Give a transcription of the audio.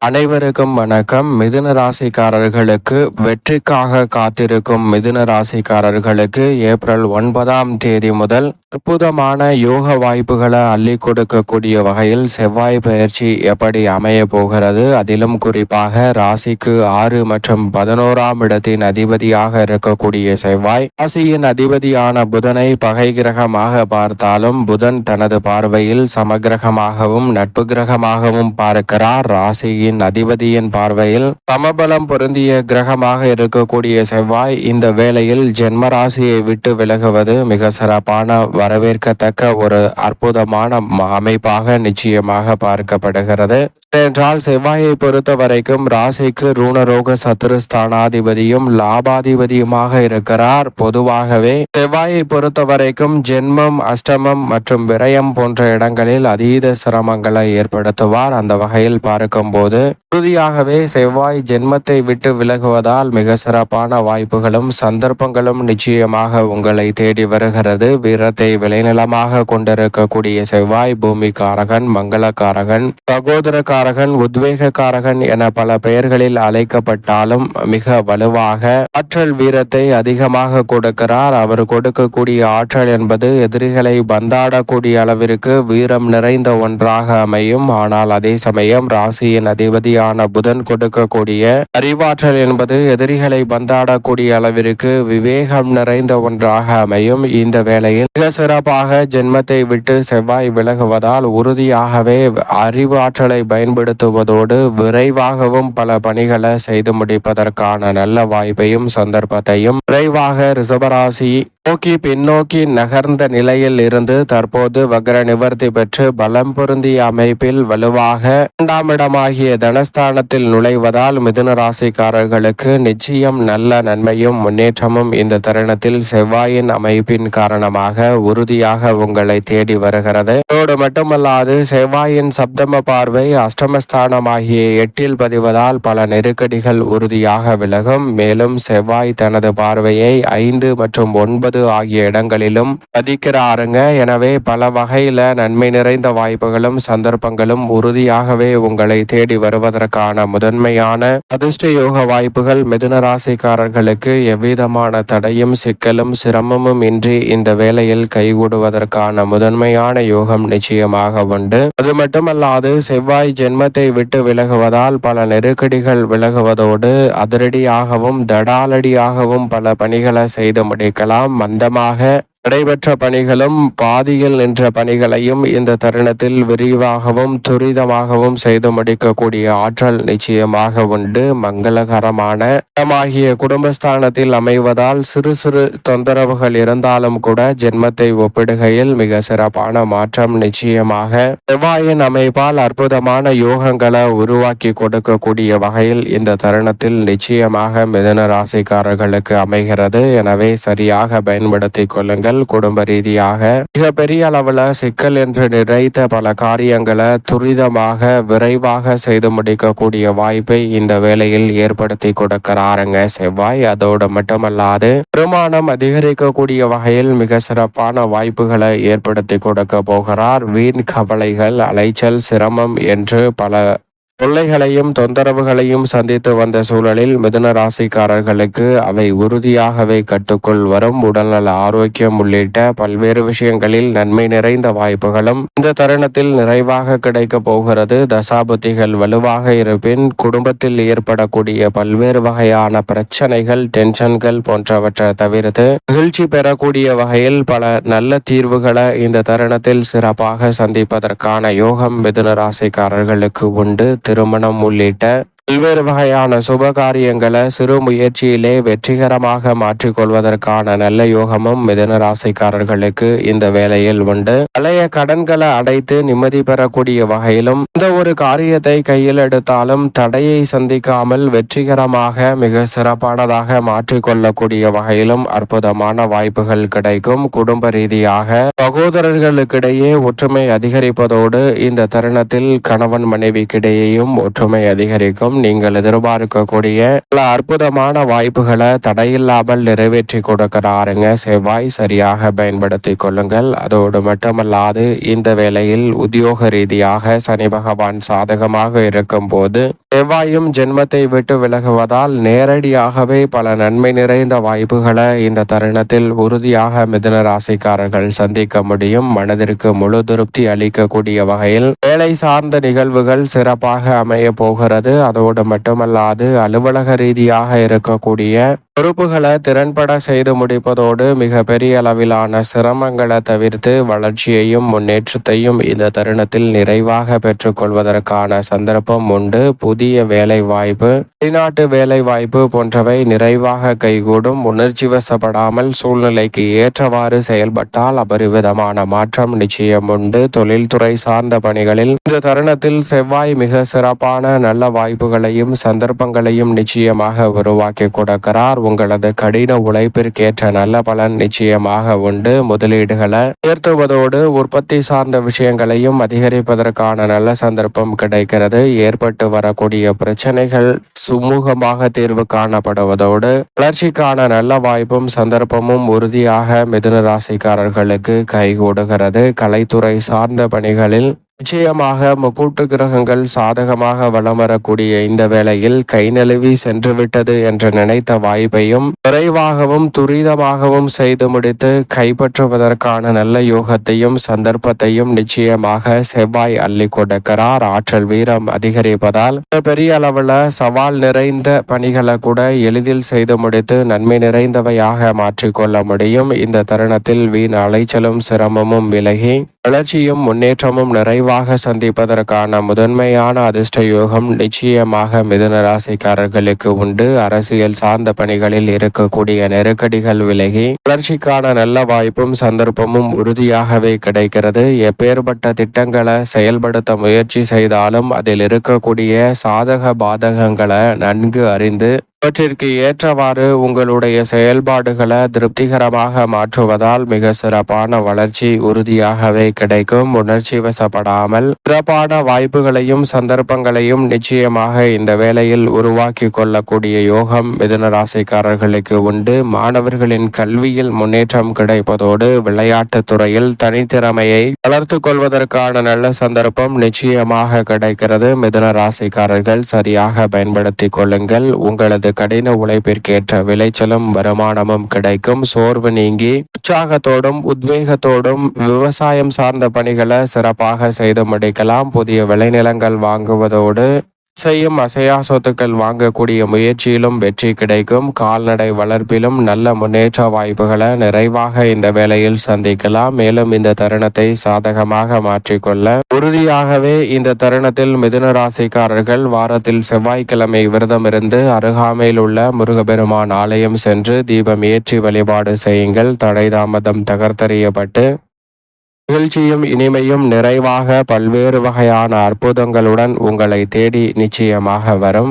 அனைவருக்கும் வணக்கம். மிதுன ராசிக்காரர்களுக்கு வெற்றிக்காக காத்திருக்கும் மிதுன ராசிக்காரர்களுக்கு ஏப்ரல் ஒன்பதாம் தேதி முதல் அற்புதமான யோக வாய்ப்புகளை அள்ளி கொடுக்கக்கூடிய வகையில் செவ்வாய் பயிற்சி எப்படி அமைய போகிறது? அதிலும் குறிப்பாக ராசிக்கு ஆறு மற்றும் பதினோராம் இடத்தின் அதிபதியாக இருக்கக்கூடிய செவ்வாய் ராசியின் அதிபதியான புதனை பகை கிரகமாக பார்த்தாலும் புதன் தனது பார்வையில் சமகிரகமாகவும் நட்பு கிரகமாகவும் பார்க்கிறார். ராசியின் ராசியின் அதிபதியின் பார்வையில் சமபலம் பொருந்திய கிரகமாக இருக்கக்கூடிய செவ்வாய் இந்த வேளையில் ஜென்ம ராசியை விட்டு விலகுவது மிக சிறப்பான வரவேற்கத்தக்க ஒரு அற்புதமான அமைப்பாக நிச்சயமாக பார்க்கப்படுகிறது. என்றால் செவ்வாயை பொறுத்த வரைக்கும் ராசிக்கு ரூணரோக சத்துருஸ்தானாதிபதியும் லாபாதிபதியுமாக இருக்கிறார். பொதுவாகவே செவ்வாயை பொறுத்த வரைக்கும் ஜென்மம் அஷ்டமம் மற்றும் விரயம் போன்ற இடங்களில் அதீத சிரமங்களை ஏற்படுத்துவார். அந்த வகையில் பார்க்கும்போது உறுதியாகவே செவ்வாய் ஜென்மத்தை விட்டு விலகுவதால் மிக சிறப்பான வாய்ப்புகளும் சந்தர்ப்பங்களும் நிச்சயமாக உங்களை தேடி வருகிறது. வீரத்தை விளைநிலமாக கொண்டிருக்கக்கூடிய செவ்வாய் பூமிக்காரகன் மங்களக்காரகன் சகோதரக்காரகன் உத்வேகக்காரகன் என பல பெயர்களில் அழைக்கப்பட்டாலும் மிக வலுவாக ஆற்றல் வீரத்தை அதிகமாக கொடுக்கிறார். அவர் கொடுக்கக்கூடிய ஆற்றல் என்பது எதிரிகளை பந்தாடக்கூடிய அளவிற்கு வீரம் நிறைந்த ஒன்றாக அமையும். ஆனால் அதே சமயம் ராசியின் அதிபதியான புதன் கொடுக்கக்கூடிய அறிவாற்றல் என்பது எதிரிகளை பந்தாடக்கூடிய அளவிற்கு விவேகம் நிறைந்த ஒன்றாக அமையும். இந்த வேளையில் மிக சிறப்பாக ஜென்மத்தை விட்டு செவ்வாய் விலகுவதால் உறுதியாகவே அறிவாற்றலை பயன்படுத்துவதோடு விரைவாகவும் பல பணிகளை செய்து முடிப்பதற்கான நல்ல வாய்ப்பையும் சந்தர்ப்பத்தையும் விரைவாக ரிசபராசி நோக்கி பின்னோக்கி நகர்ந்த நிலையில் இருந்து தற்போது வக்ர நிவர்த்தி பெற்று பலம் பொருந்திய அமைப்பில் வலுவாக இரண்டாம் இடமாகிய தனஸ்தானத்தில் நுழைவதால் மிதுன ராசிக்காரர்களுக்கு நிச்சயம் நல்ல நன்மையும் முன்னேற்றமும் இந்த தருணத்தில் செவ்வாயின் அமைப்பின் காரணமாக உறுதியாக உங்களை தேடி வருகிறது. அதோடு மட்டுமல்லாது செவ்வாயின் சப்தம பார்வை அஷ்டமஸ்தானமாகிய எட்டில் பதிவதால் பல நெருக்கடிகள் உறுதியாக விலகும். மேலும் செவ்வாய் தனது பார்வையை ஐந்து மற்றும் ஒன்பது ஆகிய இடங்களிலும் பதிக்கிறாருங்க. எனவே பல வகையில நன்மை நிறைந்த வாய்ப்புகளும் சந்தர்ப்பங்களும் உறுதியாகவே உங்களை தேடி வருவதற்கான முதன்மையான அதிர்ஷ்ட யோக வாய்ப்புகள் மிதுன ராசிக்காரர்களுக்கு எவ்விதமான தடையும் சிக்கலும் சிரமமும் இன்றி இந்த வேளையில் கைகூடுவதற்கான முதன்மையான யோகம் நிச்சயமாக உண்டு. அது மட்டுமல்லாது செவ்வாய் ஜென்மத்தை விட்டு விலகுவதால் பல நெருக்கடிகள் விலகுவதோடு அதிரடியாகவும் தடாலடியாகவும் பல பணிகளை செய்து முடிக்கலாம். மந்தமாக நடைபெற்ற பணிகளும் பாதியில் நின்ற பணிகளையும் இந்த தருணத்தில் விரிவாகவும் துரிதமாகவும் செய்து முடிக்கக்கூடிய ஆற்றல் நிச்சயமாக உண்டு. மங்களகரமான இடமாகிய குடும்பஸ்தானத்தில் அமைவதால் சிறு சிறு தொந்தரவுகள் இருந்தாலும் கூட ஜென்மத்தை ஒப்பிடுகையில் மிக சிறப்பான மாற்றம் நிச்சயமாக. செவ்வாயின் அமைப்பால் அற்புதமான யோகங்களை உருவாக்கி கொடுக்கக்கூடிய வகையில் இந்த தருணத்தில் நிச்சயமாக மிதன ராசிக்காரர்களுக்கு அமைகிறது. எனவே சரியாக பயன்படுத்திக் கொள்ளுங்கள். குடும்ப ரீதியாக மிக பெரிய அளவுல சிக்கல் என்று நிறைத்த பல காரியங்களை துரிதமாக விரைவாக செய்து முடிக்கக்கூடிய வாய்ப்பை இந்த வேளையில் ஏற்படுத்தி கொடுக்கிறாருங்க செவ்வாய். அதோடு மட்டுமல்லாது வருமானம் அதிகரிக்கக்கூடிய வகையில் மிக சிறப்பான வாய்ப்புகளை ஏற்படுத்தி கொடுக்க போகிறார். வீண் கவலைகள் அலைச்சல் சிரமம் என்று பல தொல்லைகளையும் தொந்தரவுகளையும் சந்தித்து வந்த சூழலில் மிதுன ராசிக்காரர்களுக்கு அவை உறுதியாகவே கட்டுக்குள் வரும். உடல்நல ஆரோக்கியம் உள்ளிட்ட பல்வேறு விஷயங்களில் நன்மை நிறைந்த வாய்ப்புகளும் இந்த தருணத்தில் நிறைவாக கிடைக்க போகிறது. தசாபுத்திகள் வலுவாக இருப்பின் குடும்பத்தில் ஏற்படக்கூடிய பல்வேறு வகையான பிரச்சனைகள் டென்ஷன்கள் போன்றவற்றை தவிர்த்து மகிழ்ச்சி பெறக்கூடிய வகையில் பல நல்ல தீர்வுகளை இந்த தருணத்தில் சிறப்பாக சந்திப்பதற்கான யோகம் மிதுன ராசிக்காரர்களுக்கு உண்டு. திருமணம் உள்ளிட்ட பல்வேறு வகையான சுப காரியங்களை சிறு முயற்சியிலே வெற்றிகரமாக மாற்றிக்கொள்வதற்கான நல்ல யோகமும் மிதன ராசிக்காரர்களுக்கு இந்த வேளையில் உண்டு. பழைய கடன்களை அடைத்து நிம்மதி பெறக்கூடிய வகையிலும் இந்த ஒரு காரியத்தை கையில் எடுத்தாலும் தடையை சந்திக்காமல் வெற்றிகரமாக மிக சிறப்பானதாக மாற்றிக்கொள்ளக்கூடிய வகையிலும் அற்புதமான வாய்ப்புகள் கிடைக்கும். குடும்ப ரீதியாக சகோதரர்களுக்கிடையே ஒற்றுமை அதிகரிப்பதோடு இந்த தருணத்தில் கணவன் மனைவிக்கிடையேயும் ஒற்றுமை அதிகரிக்கும். நீங்கள் எதிர்பார்க்கக்கூடிய பல அற்புதமான வாய்ப்புகளை தடையில்லாமல் நிறைவேற்றி கொடுக்கிறாருங்க. செவ்வாய் சரியாக பயன்படுத்தி கொள்ளுங்கள். அதோடு மட்டுமல்லாது இந்த வேளையில் உத்தியோக ரீதியாக சனி பகவான் சாதகமாக இருக்கும் போது செவ்வாயும் ஜென்மத்தை விட்டு விலகுவதால் நேரடியாகவே பல நன்மை நிறைந்த வாய்ப்புகளை இந்த தருணத்தில் உறுதியாக மிதுன ராசிக்காரர்கள் சந்திக்க முடியும். மனதிற்கு முழு திருப்தி அளிக்கக்கூடிய வகையில் வேலை சார்ந்த நிகழ்வுகள் சிறப்பாக அமைய போகிறது. அதோடு மட்டுமல்லாது அலுவலக ரீதியாக இருக்கக்கூடிய பொறுப்புகளை திறன்பட செய்து முடிப்பதோடு மிக பெரிய அளவிலான சிரமங்களை தவிர்த்து வளர்ச்சியையும் முன்னேற்றத்தையும் இந்த தருணத்தில் நிறைவாக பெற்றுக்கொள்வதற்கான சந்தர்ப்பம் உண்டு. புதிய வேலை வாய்ப்பு வெளிநாட்டு வேலை வாய்ப்பு போன்றவை நிறைவாக கைகூடும். உணர்ச்சி வசப்படாமல் சூழ்நிலைக்கு ஏற்றவாறு செயல்பட்டால் அபரிவிதமான மாற்றம் நிச்சயம் உண்டு. தொழில்துறை சார்ந்த பணிகளில் இந்த தருணத்தில் செவ்வாய் மிக சிறப்பான நல்ல வாய்ப்புகளையும் சந்தர்ப்பங்களையும் நிச்சயமாக உருவாக்கி கொடுக்கிறார். உங்களது கடின உழைப்பிற்கேற்ற நல்ல பலன் நிச்சயமாக உண்டு. முதலீடுகளை உயர்த்துவதோடு உற்பத்தி சார்ந்த விஷயங்களையும் அதிகரிப்பதற்கான நல்ல சந்தர்ப்பம் கிடைக்கிறது. ஏற்பட்டு வரக்கூடிய பிரச்சனைகள் சுமூகமாக தீர்வு காணப்படுவதோடு வளர்ச்சிக்கான நல்ல வாய்ப்பும் சந்தர்ப்பமும் உறுதியாக மிதுன ராசிக்காரர்களுக்கு கைகூடுகிறது. கலைத்துறை சார்ந்த பணிகளில் நிச்சயமாக முக்கூட்டு கிரகங்கள் சாதகமாக வலம் வரக்கூடிய இந்த வேளையில் கை நழுவி சென்றுவிட்டது என்று நினைத்த வாய்ப்பையும் விரைவாகவும் துரிதமாகவும் செய்து முடித்து கைப்பற்றுவதற்கான நல்ல யோகத்தையும் சந்தர்ப்பத்தையும் நிச்சயமாக செவ்வாய் அள்ளி கொடுக்கிறார். ஆற்றல் வீரம் அதிகரிப்பதால் பெரிய அளவில் சவால் நிறைந்த பணிகளை கூட எளிதில் செய்து முடித்து நன்மை நிறைந்தவையாக மாற்றிக்கொள்ள முடியும். இந்த தருணத்தில் வீண் அலைச்சலும் சிரமமும் விலகி வளர்ச்சியும் முன்னேற்றமும் நிறைவு நிறைவாக சந்திப்பதற்கான முதன்மையான அதிர்ஷ்ட யோகம் நிச்சயமாக மிதுன ராசிக்காரர்களுக்கு உண்டு. அரசியல் சார்ந்த பணிகளில் இருக்கக்கூடிய நெருக்கடிகள் விலகி வளர்ச்சிக்கான நல்ல வாய்ப்பும் சந்தர்ப்பமும் உறுதியாகவே கிடைக்கிறது. எப்பேற்பட்ட திட்டங்களை செயல்படுத்த முயற்சி செய்தாலும் அதில் இருக்கக்கூடிய சாதக பாதகங்களை நன்கு அறிந்து இவற்றிற்கு ஏற்றவாறு உங்களுடைய செயல்பாடுகளை திருப்திகரமாக மாற்றுவதால் மிக சிறப்பான வளர்ச்சி உறுதியாகவே கிடைக்கும். உணர்ச்சி வசப்படாமல் சிறப்பான வாய்ப்புகளையும் சந்தர்ப்பங்களையும் நிச்சயமாக இந்த வேளையில் உருவாக்கி கொள்ளக்கூடிய யோகம் மிதுன ராசிக்காரர்களுக்கு உண்டு. மாணவர்களின் கல்வியில் முன்னேற்றம் கிடைப்பதோடு விளையாட்டுத் துறையில் தனித்திறமையை வளர்த்து கொள்வதற்கான நல்ல சந்தர்ப்பம் நிச்சயமாக கிடைக்கிறது. மிதுன ராசிக்காரர்கள் சரியாக பயன்படுத்திக் கொள்ளுங்கள். உங்களது கடின உழைப்பிற்கேற்ற விளைச்சலும் வருமானமும் கிடைக்கும். சோர்வு நீங்கி உற்சாகத்தோடும் உத்வேகத்தோடும் விவசாயம் சார்ந்த பணிகளை சிறப்பாக செய்து முடிக்கலாம். புதிய விளைநிலங்கள் வாங்குவதோடு செய்யும் அசையா சொத்துக்கள் வாங்கக்கூடிய முயற்சியிலும் வெற்றி கிடைக்கும். கால்நடை வளர்ப்பிலும் நல்ல முன்னேற்ற வாய்ப்புகளை நிறைவாக இந்த வேளையில் சந்திக்கலாம். மேலும் இந்த தருணத்தை சாதகமாக மாற்றிக்கொள்ள உறுதியாகவே இந்த தருணத்தில் மிதுன ராசிக்காரர்கள் வாரத்தில் செவ்வாய்க்கிழமை விரதம் இருந்து அருகாமையில் உள்ள முருகபெருமான் ஆலயம் சென்று தீபம் ஏற்றி வழிபாடு செய்யுங்கள். தடை தாமதம் தகர்த்தறியப்பட்டு நிகழ்ச்சியும் இனிமையும் நிறைவாக பல்வேறு வகையான அற்புதங்களுடன் உங்களை தேடி நிச்சயமாக வரும்.